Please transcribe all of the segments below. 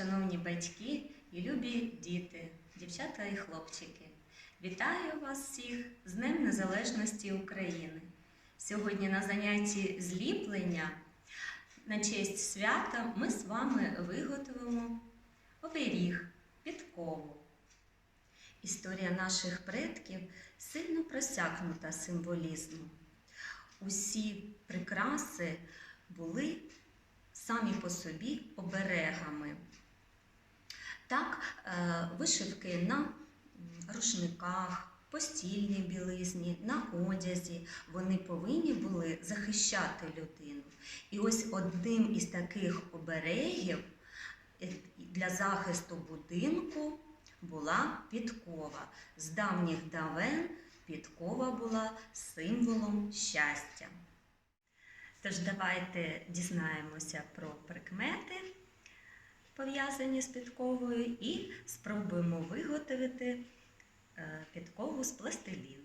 шановні батьки і любі діти, дівчата і хлопчики. Вітаю вас всіх з Днем Незалежності України. Сьогодні на занятті зліплення на честь свята ми з вами виготовимо оберіг, підкову. Історія наших предків сильно просякнута символізмом. Усі прикраси були самі по собі оберегами. Так, е, вишивки на рушниках, постільній білизні, на одязі, вони повинні були захищати людину. І ось одним із таких оберегів е, для захисту будинку була підкова. З давніх давен підкова була символом щастя. Тож давайте дізнаємося про прикмети, пов'язані з підковою, і спробуємо виготовити е, підкову з пластиліну.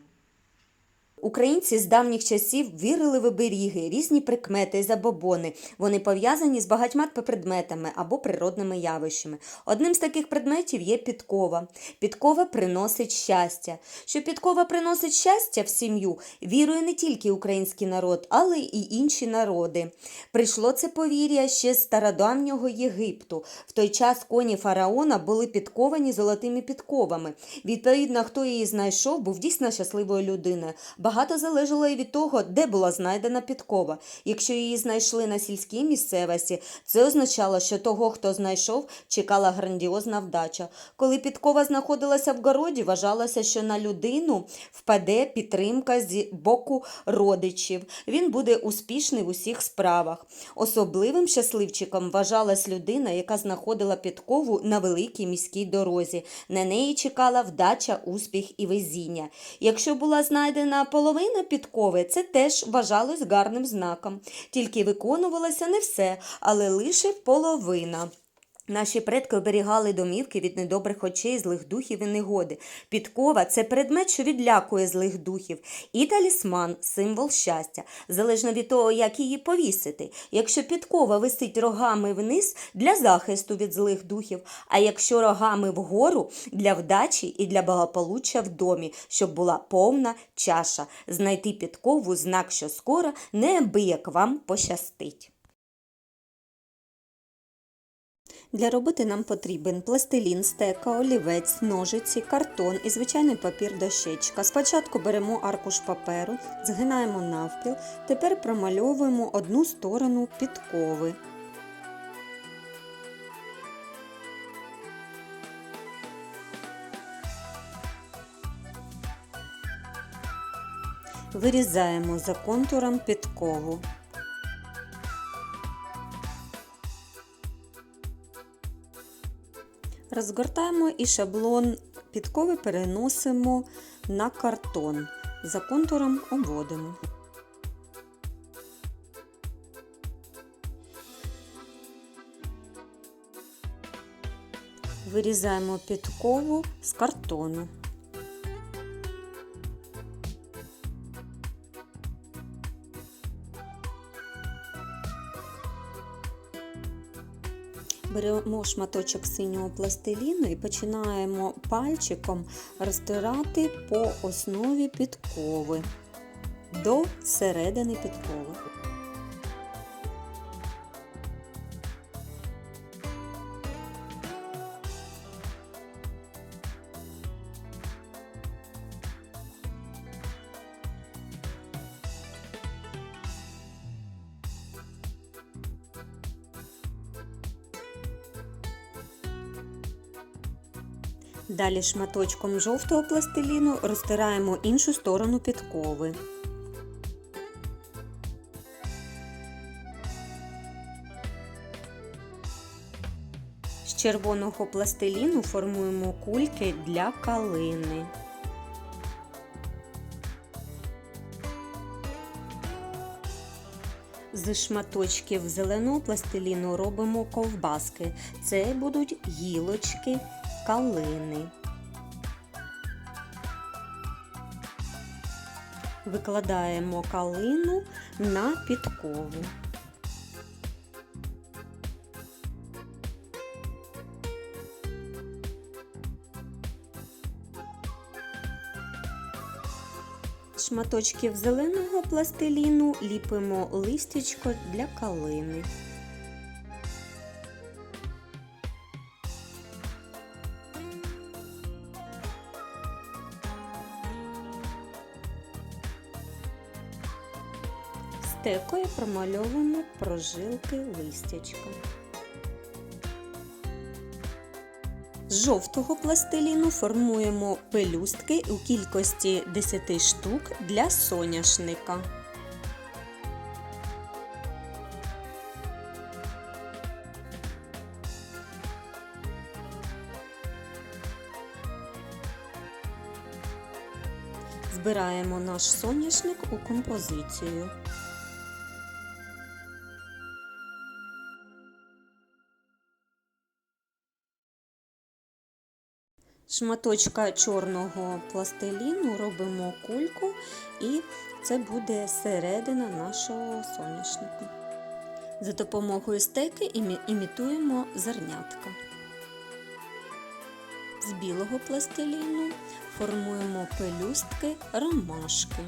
Українці з давніх часів вірили в оберіги, різні прикмети і забобони. Вони пов'язані з багатьма предметами або природними явищами. Одним з таких предметів є підкова. Підкова приносить щастя. Що підкова приносить щастя в сім'ю, вірує не тільки український народ, але й інші народи. Прийшло це повір'я ще з стародавнього Єгипту. В той час коні фараона були підковані золотими підковами. Відповідно, хто її знайшов, був дійсно щасливою людиною. Багато залежало і від того, де була знайдена підкова. Якщо її знайшли на сільській місцевості, це означало, що того, хто знайшов, чекала грандіозна вдача. Коли підкова знаходилася в городі, вважалося, що на людину впаде підтримка з боку родичів. Він буде успішний в усіх справах. Особливим щасливчиком вважалась людина, яка знаходила підкову на великій міській дорозі. На неї чекала вдача, успіх і везіння. Якщо була знайдена половина підкови, це теж вважалось гарним знаком. Тільки виконувалося не все, але лише половина. Наші предки оберігали домівки від недобрих очей, злих духів і негоди. Підкова це предмет, що відлякує злих духів, і талісман символ щастя, залежно від того, як її повісити. Якщо підкова висить рогами вниз для захисту від злих духів, а якщо рогами вгору для вдачі і для благополуччя в домі, щоб була повна чаша. Знайти підкову знак, що скоро неабияк вам пощастить. Для роботи нам потрібен пластилін, стека, олівець, ножиці, картон і звичайний папір дощечка. Спочатку беремо аркуш паперу, згинаємо навпіл, тепер промальовуємо одну сторону підкови. Вирізаємо за контуром підкову. Розгортаємо і шаблон підкови переносимо на картон. За контуром обводимо. Вирізаємо підкову з картону. Беремо шматочок синього пластиліну і починаємо пальчиком розтирати по основі підкови до середини підкови. Далі шматочком жовтого пластиліну розтираємо іншу сторону підкови. З червоного пластиліну формуємо кульки для калини. З шматочків зеленого пластиліну робимо ковбаски. Це будуть гілочки калини. Викладаємо калину на підкову. Шматочків зеленого пластиліну ліпимо листячко для калини. Стекою промальовуємо прожилки листячка. З жовтого пластиліну формуємо пелюстки у кількості 10 штук для соняшника. Збираємо наш соняшник у композицію. Шматочка чорного пластиліну робимо кульку, і це буде середина нашого соняшника. За допомогою стеки імітуємо зернятка. З білого пластиліну формуємо пелюстки ромашки.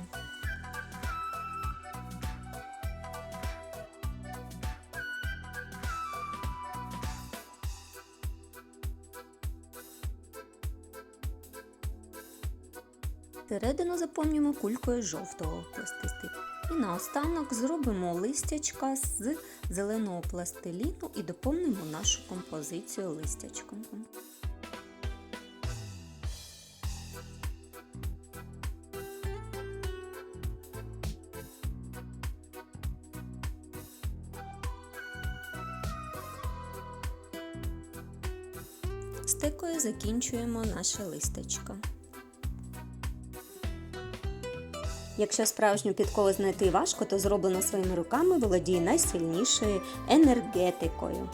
Середину заповнюємо кулькою жовтого пластистику. І наостанок зробимо листячка з зеленого пластиліну і доповнимо нашу композицію листячком. Стекою закінчуємо наше листечко. Якщо справжню підкову знайти важко, то зроблена своїми руками володіє найсильнішою енергетикою.